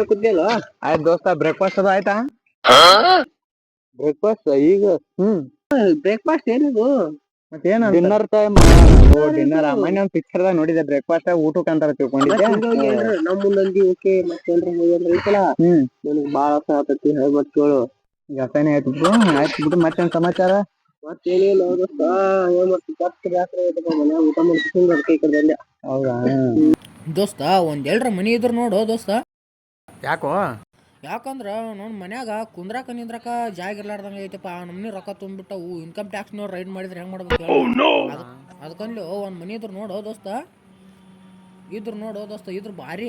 ಒಬ್ನೇ ಕೂತಿಲ್ಲ ಆಯ್ತು ದೋಸ್ತ ಬ್ರೇಕ್ಫಾಸ್ಟ್ ಅದು ಆಯ್ತಾ? ಬ್ರೇಕ್ಫಾಸ್ಟ್ ಈಗ ಹ್ಮ್. ಬ್ರೇಕ್ಫಾಸ್ಟ್ ಏನಿದು ಮತ್ತೇನ ಡಿನ್ನರ್ ಟೈಮ್ ಓ ಡಿನ್ನರ್ ಮೊನ್ನೆ ಒಂದ್ ಪಿಕ್ಚರ್ ದಾಗ ನೋಡಿದೆ ಬ್ರೇಕ್ಫಾಸ್ಟ್ ಊಟಕ್ಕೆ ಅಂತ ತಿಳ್ಕೊಂಡಿದ್ದೆ. ನಮ್ಮ ಮುಂದಂದಿ ಓಕೆ ಮತ್ತೇನ್ರ ಹೋಗ್ಯಾರ ಐತಲ್ಲ ಹ್ಮ್. ನನಗ್ ಬಾಳ ಸಾಕತಿ ಹೇಳ್ಬಟ್ ಕೇಳು. ಅಸಹ್ಯ ಆಯ್ತು ಬಿಡು ಆಯ್ತು ಬಿಡು ಮತ್ತೇನ್ ಸಮಾಚಾರ? ಮತ್ತೇನಿಲ್ಲ ದೋಸ್ತ ಏನ್ ಮಾಡ್ತಿ? ಕಷ್ಟ ಜಾತ್ರೆ ಐತಪ್ಪ ಮನ್ಯಾಗ ಊಟ ಮಾಡ್ಕೊಂಡು ಅದಕ್ಕೆ ಈ ಕಡೆ ಬಂದೆ. ಹೌದಾ? ದೋಸ್ತ ಒಂದ್ ಎಲ್ರ ಮನಿ ಇದ್ರ ನೋಡು ದೋಸ್ತ. ಯಾಕೋ? ಯಾಕಂದ್ರ ನನ್ನ ಮನ್ಯಾಗ ಕುಂದ್ರಾಕ ನಿಂದ್ರಕ ಜಾಗ ಇರ್ಲಾರ್ದಂಗ ಐತಪ್ಪ. ಆ ನಮ್ನಿ ರೊಕ್ಕ ತುಂಬಿಟ್ಟವು ಇನ್ಕಮ್ ಟ್ಯಾಕ್ಸ್ ನವ್ರು ರೈಡ್ ಮಾಡಿದ್ರೆ ಹೆಂಗ್ ಮಾಡ್ಬೇಕು ಅದಕ್ಕಂದ್ಲು ಒಂದ್ ಮನಿ ಇದ್ರ ನೋಡು ದೋಸ್ತ. ಇದ್ರ ನೋಡು ದೋಸ್ತ ಇದ್ರ ಭಾರಿ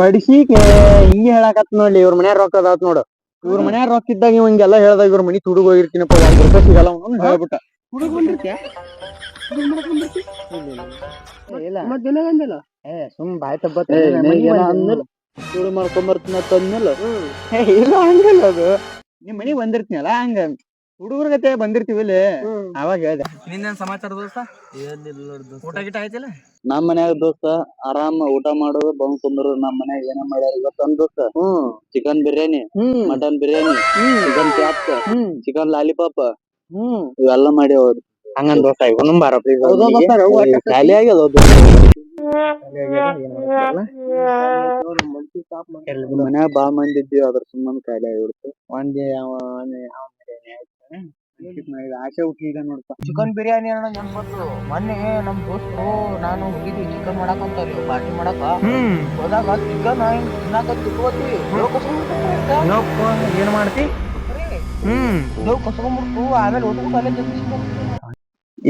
ಬಡಿಸಿಕೆ ಹಿಂಗೆ ಹೇಳಕತ್ ನೋಡಿ ಇವ್ರ ಮನ್ಯಾಗ ರೊಕ್ಕ ಅದಾತ್ ನೋಡು. ಇವ್ರ ಮನ್ಯಾಗ ರೊಕ್ಕ ಇದ್ದಾಗ ಇವಂಗೆಲ್ಲ ಹಿಂಗೆಲ್ಲ ಹೇಳ್ದಾಗ ಇವ್ರ ಮನಿ ತುಡುಗ್ ಹೋಗಿರ್ತೀನಪ್ಪ ಒಂದ್ ರೂಪಾಯಿ ಸಿಗಲ್ಲ ಅವನು ಹೇಳ್ಬಿಟ್ಟ. ಹುಡುಗ ಬಂದಿರ್ತ್ಯಾ ಇಲ್ಲ. ಮತ್ತೆ ಏ ಸುಮ್ ಬಾಯ್ ತಬ್ಬತ್ ಏ, ಮಾಡ್ಕೊಂಬರ್ತೀನಿ ತಂದ್ಮೇಲೆ ಏ ಇಲ್ಲ ಹಂಗಲ್ಲ ಅದು. ನಿಮ್ ಮನಿಗ್ ಬಂದಿರ್ತೀನಲ್ಲ ಹಂಗ ಹುಡುಗರ ಗತೆ ಬಂದಿರ್ತೀವಿ ಇಲ್ಲಿ. ಅವಾಗ ಹೇಳ್ದೆ. ನಿನ್ನ ಸಮಾಚಾರ ದೋಸ್ತ? ಊಟ ಗಿಟ ಆಯ್ತಿಲ್ಲ? ನಮ್ ಮನ್ಯಾಗ ದೋಸ್ತ ಆರಾಮ ಊಟ ಮಾಡೋದು ಬಂದ್ ಕುಂದ್ರು ನಮ್ ಮನ್ಯಾಗ ಏನ ಮಾಡ್ಯಾರ ಗೊತ್ತಂದ್ ದೋಸ್ತ. ಚಿಕನ್ ಬಿರಿಯಾನಿ ಹ್ಮ್. Mutton biryani chicken chops chicken lollipop. ಹ್ಮ್. ಇವೆಲ್ಲ ಮಾಡಿ ಅವ್ರು. ಹಂಗನ್ ದೋಸ್ತ ಇವನು ಬಾರ ಖಾಲಿ ಆಗ್ಯದ ಅದು. ಮಾಡ್ತಾರೆ. ಮನ್ಯಾಗ ಬಾ ಮಂದಿ ಇದ್ದೀವಿ ಅದ್ರ ಸುಮ್ಮನೆ ಕಾಯಿಲೆ ಆಗಿಬಿಡ್ತು. ಒಂದ್ ಆಸೆ ಹುಟ್ಟಿದ ನೋಡಪ್ಪ ಚಿಕನ್ ಬಿರಿಯಾನಿ ಅನ್ನೋ ನೆನ್ಪತ್ತು ಮೊನ್ನೆ ನಮ್ ದೋಸ್ತರು ನಾನು ಹೋಗಿದ್ವಿ ಚಿಕನ್ ಮಾಡಕ್ ಅಲ್ಲಿ ಪಾರ್ಟಿ ಮಾಡಕ. ಹ್ಮ್. ಹೋದಾಗ ಚಿಕನ್ ತಿನ್ನಾಕ ತಿಕ್ಕೋತಿ ಏನ್ ಮಾಡ್ತಿ? ಹ್ಮ್. ದೇವ್ ಕಸ್ಕೊಂಡ್ಬಿಡ್ತು ಆಮೇಲೆ ಊಟಕ್ಕೆ ಕಾಲೇಜ್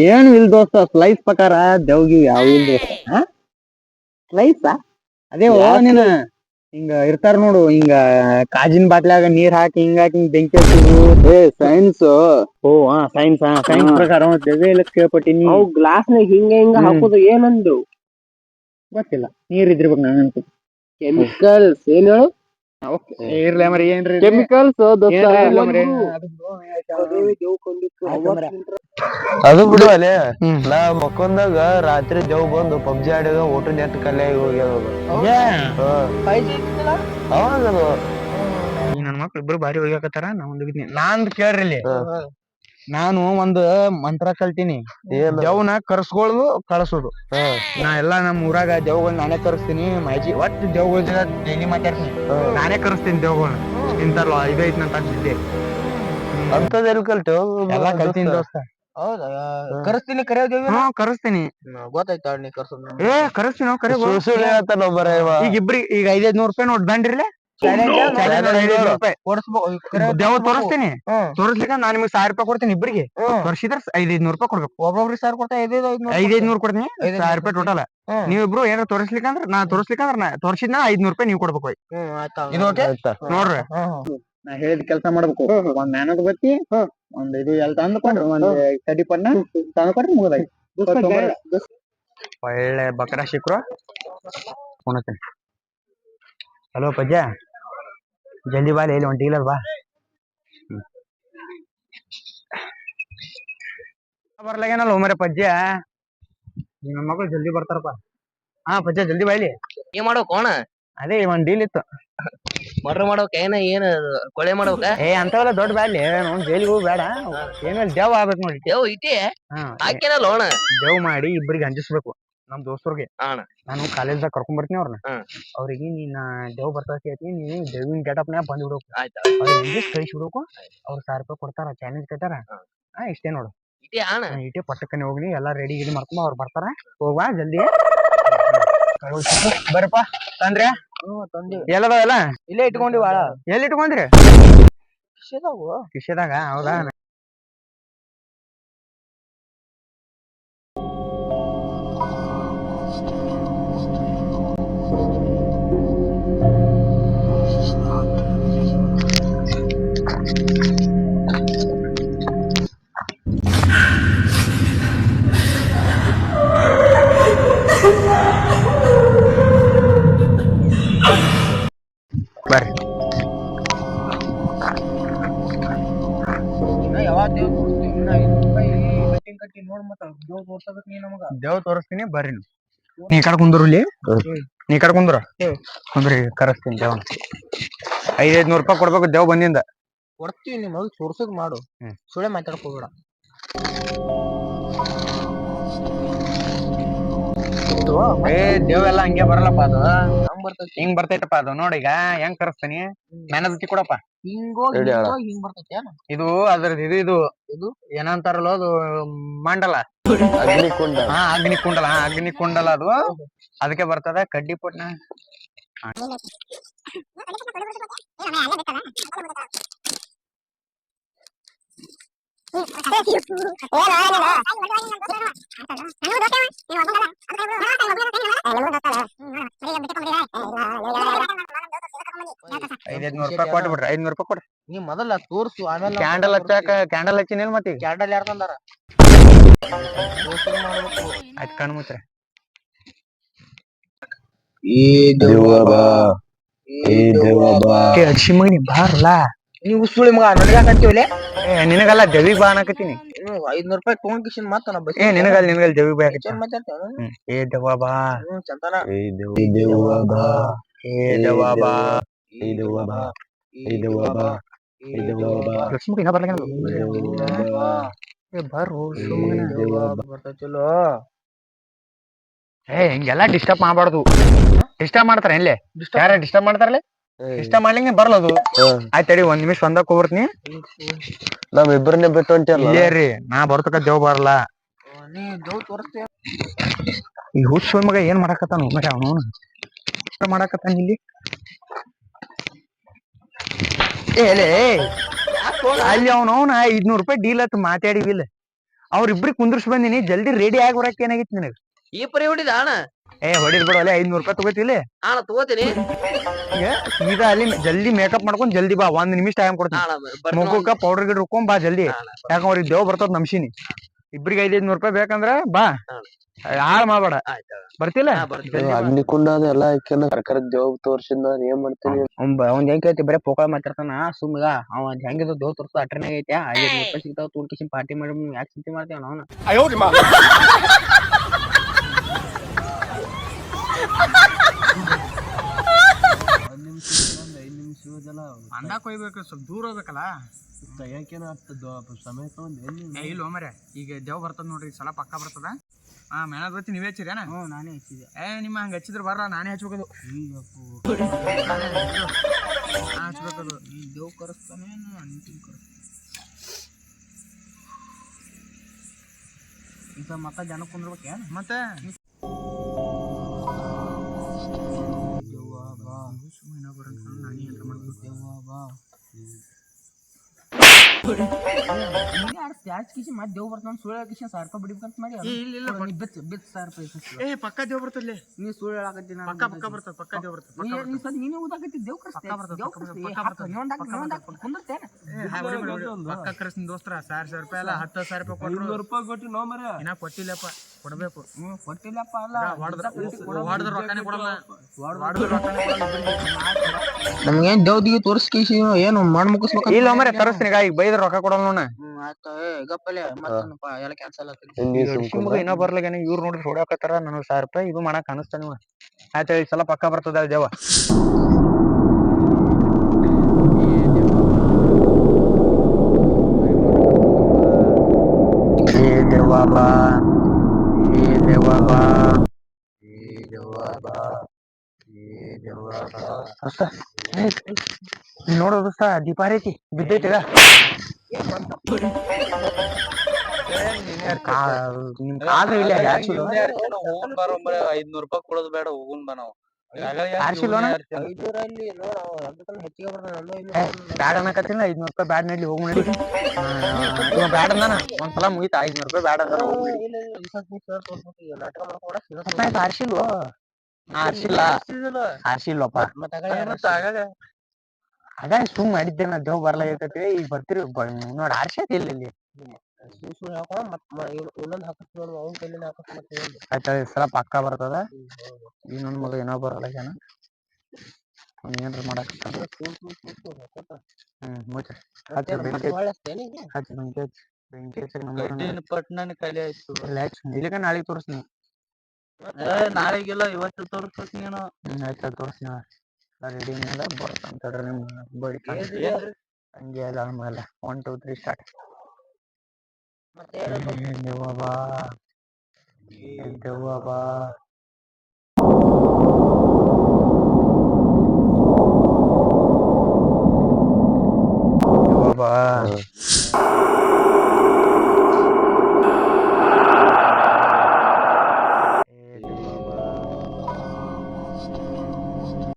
ಏನು ಇಲ್ ದೋಸ್ತ ಸ್ಲೈಸ್ ಪ್ರಕಾರ ದೇವ್ಗಿ ಯಾವ ಇಲ್ ದೋಸ್ತ. ಸ್ಲೈಸ್ ಅದೇ ಓ? ನೀನ. ಹಿಂಗ ಇರ್ತಾರ ನೋಡು ಹಿಂಗ ಕಾಜಿನ ಬಾಟ್ಲಾಗ ನೀರ್ ಹಾಕಿ ಹಿಂಗ ಹಾಕಿ ಹಿಂಗ್ ಬೆಂಕಿ ಹಚ್ಚಿದ್ರು ಏ ಸೈನ್ಸ್ ಓ ಹಾ ಸೈನ್ಸ್ ಹಾ ಸೈನ್ಸ್. ಪ್ರಕಾರ ದೇವೇ ಇಲ್ಲ ಕೇಳ್ಪಟ್ಟಿನಿ. ಅವು ಗ್ಲಾಸ್ ನಾಗ ಹಿಂಗ ಹಿಂಗ. ಹಾಕೋದು ಏನಂದ್ರು ಗೊತ್ತಿಲ್ಲ ನೀರ್ ಇದ್ದಿರ್ಬೇಕು ನಂಗಂತೂ ಕೆಮಿಕಲ್ಸ್ ಏನ್ ಹೇಳು? ಇರ್ಲಿ ಮರಿ ಏನ್ರಿ? ಕೆಮಿಕಲ್ಸ್? ಅದು ಬಿಡು, ಅಲೆ. ನಾ ಮಕ್ಕೊಂದಾಗ ರಾತ್ರಿ ಜವ್ ಬಂದು ಪಬ್ಜಿ ಆಡಿದ ಓಟು ನೆಟ್ ಕಲ್ಲೆ ಹೋಗ್ಯಾವ ಅವಾಗ ನನ್ ಮಕ್ಳು ಇಬ್ರು ಬಾರಿ ಹೋಗ್ಯಾಕತ್ತಾರ ನಾ ಒಂದು ನಾನ್ ಕೇಳ್ರಿ. ನಾನು ಒಂದು ಮಂತ್ರ ಕಲ್ತೀನಿ. ಜವನ ದೇವ್ನ ಕರ್ಸ್ಕೊಳ್ಳೋದು ಕಳ್ಸೋದು ನಾ ಎಲ್ಲಾ ನಮ್ ಊರಾಗ ದೇವ್ಗಳ್ ನಾನೇ ಕರೆಸ್ತೀನಿ. ಮೈಜಿ ಒಟ್ಟು ದೇವ್ಗಳ ಜೊತೆ ಡೈಲಿ ಮಾತಾಡ್ತೀನಿ. ನಾನೇ ಕರೆಸ್ತೀನಿ ದೇವ್ಗಳನ್ನ ಇದೆ ಇದೈತ್ ನಂತ ಬಿದ್ದೆ ಅಂತದ್ ಎಲ್ ಕಲ್ತು? ಎಲ್ಲಾ ಕಲ್ತೀನಿ ದೋಸ್ತ. ಹೌದಾ? ಕರೆಸ್ತೀನಿ ಕರೆಯೋದೇವಿ ಹಾ ಕರೆಸ್ತೀನಿ. ಗೊತ್ತಾಯ್ತಾ ನೀ ಕರ್ಸೋದು ಏ ಕರೆಸ್ತೀನಿ ನಾವು ಕರೆ ಸುಳ್ ಸುಳ್ಳು ಹೇಳ್ತಾನ ಒಬ್ಬರ ಈಗ ಇಬ್ರಿ ಈಗ ಐದೈದ್ ನೂರ್ ರೂಪಾಯಿ ನೋಟ್ ದಂಡ್ರಿಲೆ ದೇವ್ ತೋರಿಸ್ತೀನಿ. ತೋರಿಸ್ಲಿಕ್ಕ ನಾನ್ ನಿಮ್ಗೆ ಸಾವಿರ ರೂಪಾಯಿ ಕೊಡ್ತೀನಿ ಇಬ್ರಿಗೆ. ತೋರಿಸಿದ್ರೆ ಐದ್ ನೂರ್ ರೂಪಾಯಿ ಕೊಡ್ಬೇಕು. ಒಬ್ಬೊಬ್ರಿಗೆ ಸಾವಿರ ಕೊಡ್ತಾ ಐದೈದು ಐದ್ ನೂರ್ ಕೊಡ್ತೀನಿ. ಸಾವಿರ ರೂಪಾಯಿ ಟೋಟಲ್. ನೀವಿಬ್ರು ಏನಾರ ತೋರಿಸ್ಲಿಕ್ಕಂದ್ರ ನಾ ತೋರಿಸ್ಲಿಕ್ಕಂದ್ರ ನಾ ತೋರಿಸಿದ್ನ ಐದ್ನೂರ್ ರೂಪಾಯಿ ನೀವು ಕೊಡ್ಬೇಕು ಇದು ಓಕೆ? ನೋಡ್ರಿ. ನಾ ಹೇಳಿದ ಕೆಲಸ ಮಾಡ್ಬೇಕು. ಒಂದ್ ಮ್ಯಾನದ ಬತ್ತಿ ಒಂದ್ ಇದು ಎಲ್ಲ ತಂದ್ಕೊಂಡ್ರಿ ಒಂದ್ ತಡಿ ಪನ್ನ ತಂದ್ಕೊಂಡ್ರಿ ಮುಗದಾಗಿ ಒಳ್ಳೆ ಬಕರ ಶಿಕ್ರು. ಹಲೋ ಪಜ್ಜ ಜಲ್ದಿ ಬಾ ಇಲ್ಲಿ ಹೊಂಟಿಲ್ಲ ಬಾ. ಬರ್ಲಾಗೇನಲ್ಲ ಮರೆ ಪಜ್ಜ? ನಮ್ಮ ಮಗಳು ಜಲ್ದಿ ಬರ್ತಾರಪ್ಪ. ಹಾ ಪಜ್ಜ ಜಲ್ದಿ ಬಾ ಇಲ್ಲಿ. ಏನ್ ಮಾಡೋ ಕೋಣ ಅದೇ ಒಂದ್ ಡೀಲ್ ಇತ್ತು. ಮರ್ಡರ್ ಮಾಡೋಕ ಏನ ಏನ್ ಕೊಳೆ ಮಾಡೋಕ ಏ ಅಂತವೆಲ್ಲ ದೊಡ್ಡ ಬ್ಯಾಲಿ ನಾವು ಜೈಲಿಗೆ ಹೋಗಿ ಬೇಡ ಏನಲ್ಲಿ ದೇವ್ ಆಗ್ಬೇಕು ನೋಡಿ ದೇವ್ ಐತಿ? ಹಾ ಹಾಕೇನಲ್ಲ ಅಣ್ಣ ದೇವ್ ಮಾಡಿ ಇಬ್ಬರಿಗೆ ಅಂಜಿಸ್ಬೇಕು. ನಮ್ ದೋಸ್ತರಿಗೆ. ಅಣ್ಣ. ನಾನು ಕಾಲೇಜ್ದಾಗ ಕರ್ಕೊಂಡ್ ಬರ್ತೀನಿ ಅವ್ರನ್ನ. ಅವ್ರಿಗೆ ನೀನ್ ದೇವ್ ಬರ್ತಾ ಕೇಳ್ತೀನಿ ನೀನು ದೇವಿನ ಗೆಟಪ್ ನ್ಯಾಗ ಬಂದ್ ಬಿಡೋಕು ಆಯ್ತಾ ಅವ್ರಿಗೆ ಕಳಿಸಿ ಬಿಡೋಕು ಅವ್ರು ಸಾವಿರ ರೂಪಾಯಿ ಕೊಡ್ತಾರ ಚಾಲೆಂಜ್ ಕೇಳ್ತಾರ. ಹಾ. ಇಷ್ಟೇ ನೋಡು. ಅಣ್ಣ ಹಾ, ಇಟ್ಟೆ ಪಟ್ಟಕ್ಕನೆ ಹೋಗ್ಲಿ ಎಲ್ಲಾ ರೆಡಿ ಗಿಡಿ ಮಾಡ್ಕೊಂಡ್ ಅವ್ರು ಬರ್ತಾರ. ಹೋಗ್ವಾ ಜಲ್ದಿ. ಬರಪ್ಪ ತಂದ್ರೆ ಎಲ್ಲದ ಎಲ್ಲ ಇಲ್ಲೇ ಇಟ್ಕೊಂಡಿ ಬಾಳ ಎಲ್ಲಿ ಇಟ್ಕೊಂಡ್ರಿ? ಕಿಶೆದಾಗ? ಹೌದಾ? ದೇವ್ ತೋರಿಸ್ತೀನಿ ಬರ್ರಿ ನೀವು. ನೀ ಕಡೆ ಕಡೆ ಕುಂದ್ರಲ್ಲಿ ನೀ ಕಡೆ ಕುಂದ್ರ? ಕುಂದ್ರಿ ಕರೆಸ್ತೀನಿ ದೇವನ್. ಐದ್ ಐದ್ನೂರ್ ರೂಪಾಯಿ ಕೊಡ್ಬೇಕು ದೇವ್ ಬಂದಿಂದ. ಕೊಡ್ತೀವಿ ನಿಮ್ಮ ಮಗ ತೋರ್ಸಕ್ ಮಾಡು. ಸುಳೆ ಮಾತಾಡ್ಕೋಬೇಡ ಮಾತಾಡಕ್ ಹೋಗ್ಬೇಡ. ಏ ದೇವ್ ಎಲ್ಲ ಹಂಗೆ ಬರಲ್ಲಪ್ಪ ಅದು. ಬರ್ತೈತಿ ಹಿಂಗ್ ಬರ್ತೈತಪ್ಪ ಅದು. ನೋಡಿ ಈಗ ಹೆಂಗ್ ಕರಸ್ತೀನಿ. ಮೆಣಸಕ್ಕಿ ಕೊಡಪ್ಪ. ಹಿಂಗೋ ರೆಡಿ ಹಿಂಗೋ ಹಿಂಗ್ ಬರ್ತೈತಿ ಏನ? ಇದು ಅದ್ರದ್ದು ಇದು ಇದು ಇದು? ಏನಂತಾರಲ್ಲ ಅದು ಮಂಡಲ. ಅಗ್ನಿಕುಂಡ ಹಾ ಅಗ್ನಿ ಕುಂಡಲ ಹಾ ಅಗ್ನಿ ಕುಂಡಲ ಅದು ಅದಕ್ಕೆ ಬರ್ತದ ಕಡ್ಡಿ ಪುಟ್ನ. ಐದೈದ್ನೂರ್ ರೂಪಾಯಿ ಕೊಟ್ಟು ಬಿಡ್ರಿ ಐದ್ನೂರ್ ರೂಪಾಯಿ ಕೊಡ್ರಿ ನೀ ಮೊದಲ ತೋರ್ಸು ಆಮೇಲೆ ಕ್ಯಾಂಡಲ್ ಹಚ್ಚಾಕ ಕ್ಯಾಂಡಲ್ ಹಚ್ಚಿನೇನ್ ಮತ್ತೆ ಕ್ಯಾಂಡಲ್ ಯಾರ ತಂದಾರ? ಆಯ್ತು ಕಣ್ ಮುಚ್ಚ್ರಿ ಈ ದೇವ ಬಾ ಏ ದೇವ ಬಾ ಏ ಅಡ್ಸಿ ಮಗನಿ ಬಾರಲ್ಲ ನೀವು ಸುಳಿ ಮಗ ನನಗೆ ಹಾಕಂತೀವಲೆ ಏ ನಿನಗಲ್ಲ ದೇವಿಗ್ ಬಾ ಅನ್ನಕತ್ತೀನಿ. ಐದ್ನೂರ್ ರೂಪಾಯಿ ತಗೊಂಡ್ ಕಿಶನ್ ಮತ್ತ ನಾ ಬಸ್ ಏ ನಿನಗಲ್ಲ ನಿನಗಲ್ಲ ದೇವಿಗ್ ಬಾ ಮಾತಾಡ್ತಾವ ಏ ದೆವ್ವ ಬಾ ಚಂದನ. ಏ ದೇವ ದೇವ ಬಾ ಏ ದೇವ ಬಾ ಏ ಒಬ್ಬ ಇದು ಒಬ್ಬ ಇದು ಒಬ್ಬ ಲಕ್ಷ್ಮಿ ಇನ್ನ ಬರ್ಲಾಗ ಏ ದೇವ ಬಾ ಏ ಬಾರು ಏ ದೇವ ಬಾ ಬರ್ತೈತಿಲೋ ಏ ಹಿಂಗೆಲ್ಲ ಡಿಸ್ಟರ್ಬ್ ಮಾಡಬಾರ್ದು. ಡಿಸ್ಟರ್ಬ್ ಮಾಡ್ತಾರ ಎಲ್ಲೇ ಯಾರ ಡಿಸ್ಟರ್ಬ್ ಮಾಡ್ತಾರಲ್ಲ? ಡಿಸ್ಟರ್ಬ್ ಮಾಡ್ಲಿಂಗೆ ಬರಲ್ಲ ಆಯ್ತ್ ತಡಿ ಒಂದ್ ನಿಮಿಷ ಒಂದ ಹೋಗ್ಬರ್ತೀನಿ. ನಮ್ ಇಬ್ಬರನ್ನೇ ಬಿಟ್ಟು ಹೊಂಟಿಯಲ್ಲ? ಇಲ್ಲೇ ರೀ ನಾ ಬರ್ತಕ ದೇವ್ ಬರಲ್ಲ ನೀ ದೇವ್ ಈ ಹುಚ್ಚ ಮಗ ಏನ್ ಮಾಡಾಕತ್ತಾನ? ಮಗ ಅವನು. ಮಾಡಾಕತ್ತಾನ ಇಲ್ಲಿ? ಅಲ್ಲಿ ಅವನು ಅವ್ನ ಐದ್ನೂರ್ ರೂಪಾಯಿ ಡೀಲ್ ಅತ್ ಮಾತಾಡಿವಿಲ್ಲ ಇಬ್ರು ಕುಂದ್ರಿಸ್ ಬಂದಿನಿ ಜಲ್ದಿ ರೆಡಿ ಆಗಿ ಬರಕ್ ಏನಾಗಿತ್ತು ನಿನಗ? ಈ ಪರಿ ಹೊಡಿದ ಅಣ್ಣ? ಏ ಹೊಡಿದ್ ಬಿಡು ಅಲ್ಲೇ ಐದ್ನೂರ್ ರೂಪಾಯಿ ತಗೋತಿಲ್ಲ ಅಣ್ಣ ತಗೋತೀನಿ. ಈಗ ಅಲ್ಲಿ ಜಲ್ದಿ ಮೇಕಪ್ ಮಾಡ್ಕೊಂಡ್ ಜಲ್ದಿ ಬಾ ಒಂದ್ ನಿಮಿಷ ಟೈಮ್ ಕೊಡ್ತೀನಿ. ಮಗುಕ ಮುಖಕ್ಕ ಪೌಡರ್ ಗಿಡ ರುಕೊಂಡ್ ಬಾ ಜಲ್ದಿ. ಯಾಕಂದ್ರೆ ಅವ್ರಿಗೆ ದೇವ್ ಬರ್ತದ ನಮ್ಸಿನಿ ಇಬ್ರಿಗೆ ಐದ್ ಐದ್ನೂರ್ ರೂಪಾಯಿ ಬೇಕಂದ್ರ ಬಾ. ಹಾಳ್ ಮಾಡ್ಬೇಡ. ಬರ್ತಿಲ್ಲ? ಅಲ್ಲಿ. ಅಗ್ನಿಕುಂಡ ಅದೆಲ್ಲ ಆಯ್ಕೆನ ಕರ್ಕರ ದೇವ್ ತೋರ್ಸಿದ್ನ ಏನ್ ಮಾಡ್ತೀನಿ? ಅವ್ನ್ ಹೆಂಗ್ ಕೇಳ್ತಿ? ಬರೇ ಪೋಕಳ ಮಾತಾಡ್ತಾನ. ಸುಮ್ಗ ಅವ ಹೆಂಗಿದ ದೇವ್ ತೋರ್ಸ ಅಟ್ರನಾಗ ಐತಿ. ಐದ್ ರೂಪಾಯಿ ಸಿಗ್ತಾವ. ತೂರ್ ಕಿಶನ್ ಪಾರ್ಟಿ ಮಾಡಿ ಯಾಕೆ ಚಿಂತೆ ಮಾಡ್ತೇವ ನಾವು ಅಂದಾಕ್ ಕೊಯ್ಬೇಕು. ಸ್ವಲ್ಪ ದೂರ ಹೋಗ್ಬೇಕಲ್ಲ? ಸಮಯ ಏ ಇಲ್ಲ ಮರೆ ಈಗ ದೇವ್ ಬರ್ತದ ನೋಡ್ರಿ ಸಲ ಪಕ್ಕ ಬರ್ತದ. ಹಾ ಮೇಣದ ಬತ್ತಿ ನೀವೇ ಹಚ್ಚಿರೇನ ಹ್ಞೂ ನಾನೇ ಹಚ್ಚಿದೆ. ಏ ನಿಮ್ಮ ಹಂಗ ಹಚ್ಚಿದ್ರೆ ಬರ್ರ ನಾನೇ ಹಚ್ಬೇಕದು. ನಾ ಹಚ್ಬೇಕದು. ಈ ದೇವ್ ಕರೆಸ್ತಾನೆ ಇಂಥ ಮತ್ತೆ ಜನ ಕುಂದ್ರಬೇಕೇನ ಮತ್ತೆ? করে। ಯಾರು ಕಿಸಿ ಮತ್ತೆ ದೇವ್ ಬರ್ತಾನ ಸುಳ್ಳು ಕಿಶನ್ ಸಾವಿರ ರೂಪಾಯಿ ಬಿಡ್ಬೇಕಂತ ಮಾಡಿ ಇಲ್ಲ, ಇಲ್ಲ, ನೀ ಬಿತ್ ಬಿತ್ ಸಾವಿರ ರೂಪಾಯಿ ಇಸ್ಕೊ. ಏ ಪಕ್ಕ ದೇವ್ ಬರ್ತದ್ಲೆ? ನೀ ಸುಳ್ಳು ಹೇಳಾಕತ್ತಿ ನಾನು ಪಕ್ಕ ಪಕ್ಕ ಬರ್ತದ ಪಕ್ಕ ದೇವ್ ಬರ್ತದ ನೀ ನೀ ಸ್ವಲ್ಪ ನೀನೇ ಊದಾಕತ್ತಿ ದೇವ್ ಕರೆಸ್ತೆ. ಪಕ್ಕ ಬರ್ತದೆ, ದೇವ್ ಪಕ್ಕ ಕರೆಸ್ತೆ. ಬರ್ತದೆ, ಹಾಕು, ಪಕ್ಕ ಇನ್ನೊಂದ್ ಹಾಕು, ಬರ್ತದೆ, ಇನ್ನೊಂದ್ ಹಾಕು, ಕುಂದ್ರತ್ತೇನ ಪಕ್ಕ ಕರೆಸ್ತೀನಿ ದೋಸ್ತರ ಸಾವಿರ ಸಾವಿರ ರೂಪಾಯಿ ಅಲ್ಲ ಹತ್ತು ಸಾವಿರ ರೂಪಾಯಿ ಕೊಟ್ಟರು ರೂಪಾಯಿ ಕೊಟ್ಟು ನೋ ಮರ ಇನ್ನ ಕೊಟ್ಟಿಲ್ಲಪ್ಪ ಕೊಡ್ಬೇಕು. ಹ್ಞೂ ಕೊಟ್ಟಿಲ್ಲಪ್ಪ ಅಲ್ಲ. ಹೊಡೆದ್ರ ರೊಕ್ಕನೇ ಕೊಡಲ್ಲ. ಹೊಡೆದ್ರ ರೊಕ್ಕನೇ. ನಮ್ಗೇನ್ ದೇವ್ದಿಗೆ ತೋರಿಸ್ಕೇಸಿ ಏನು ಮಾಡ್ ಮುಗಿಸ್ಬೇಕು ಇಲ್ಲ ಮರೆ ತರಸ್ತೀನಿ ಈಗ ಬೈದ್ರ ರೊಕ್ಕ ಕೊಡಲ್ಲ ನೋಡ ಹ್ಮ್. ಆಯ್ತ ಏ ಗಪ್ಪಲೆ ಮತ್ತೇನಪ್ಪ ಎಲ್ಲ ಕ್ಯಾನ್ಸಲ್ ನಿಮ್ಗೆ ಇನ್ನೂ ಬರ್ಲಾಗೇನ ಇವ್ರು ನೋಡ್ರಿ ಹೊಡ್ಯಾಕತ್ತಾರ ನನಗ್ ಸಾವಿರ ರೂಪಾಯಿ ಇದು ಮಾಡಕ್ ಅನಿಸ್ತಾನ ಇವ ಆಯ್ತು ಈ ಸಲ ಪಕ್ಕ ಬರ್ತದ ದೇವ ಏ ದೇವ ಬಾ ಏ ದೇವ ಬಾ. ಏ ದೇವ ಬಾ. ಏ ದೇವ ಬಾ ದೋಸ್ತ, ಏ, ನೋಡು ದೋಸ್ತ ದೀಪಾರ ಐತಿ ಬಿದ್ದೈತಿ ಐದ್ನೂರ್ ರೂಪಾಯಿ ಕೊಡೋದ್ ಬೇಡ ಹೋಗುನ್ ಬಾ ನಾವು ಬ್ಯಾಡ ಅನ್ನಕತ್ತಿಲ್ಲ ಐದ್ನೂರ್ ರೂಪಾಯಿ ಬ್ಯಾಡ್ ನಡ್ಲಿ ಹೋಗ್ ನಡಿ ಇವ ಬ್ಯಾಡ ಅಂದಾನ ಒಂದ್ಸಲ ಮುಗಿತ ಐದ್ನೂರ್ ರೂಪಾಯಿ ಬ್ಯಾಡ ಅಂದಾನ ಆರ್ಸಿಲ್ವೋ ಆರ್ಸಿಲ್ಲ ಆರ್ಸಿಲ್ವಪ್ಪ ಅದ ಸುಮ್ ಮಾಡಿದ್ದೆ ನಾ ದೇವ್ ಬರ್ಲಾಗೈತಿ ಈಗ ಬರ್ತೀರಿ ನೋಡ್ ಆರ್ಸೈತಿ ಇಲ್ಲ ಇಲ್ಲಿ ಸುಳ್ಳು ಹಾಕೋಣ ಮತ್ ಇನ್ನೊಂದು ಹಾಕಿಸ್ ನೋಡು ಅವ್ನ ಕೈಲಿನ ಹಾಕಿಸ್ ಮತ್ತೆ ಆಯ್ತಾ ಈ ಸಲ ಪಕ್ಕ ಬರ್ತದ. ಇನ್ನೊಂದ್ ಮಗ ಏನೋ ಬರಲ್ಲ ಜನ ಅವ್ನ್ ಏನ್ರ ಮಾಡಕ್ ಹ್ಮ್ ಮುಚ್ಚ್ರಿ ಹಚ್ಚ ಬೆಂಕಿ ಹಚ್ಚ್. ಬೆಂಕಿ ಹಚ್ಚ್ ಬೆಂಕಿ ಹಚ್ಚಿ ಪಟ್ನಾನ ಖಾಲಿ ಆಯ್ತು. ಇಲ್ಲಿಕ ನಾಳೆಗೆ ತೋರಿಸ್ತೀನಿ. ನಾಳೆಗೆಲ್ಲ ಇವತ್ತು ತೋರಿಸ್ಬೇಕು ನೀನು. ಆಯ್ತಾ ತೋರಿಸ್ತೀನಿ ರೆಡಿ ಮೇಲೆ ಬರ್ತಾನೆ ತಡ್ರಿ ನಿಮ್ ಬಡಿ ಹಂಗೆ ಅದ ಆಮೇಲೆ ಒನ್ ಟೂ ತ್ರೀ ಸ್ಟಾರ್ಟ್ ದೆವ್ವ ಬಾ ಏ ದೆವ್ವ ಬಾ ದೆವ್ವ ಬಾ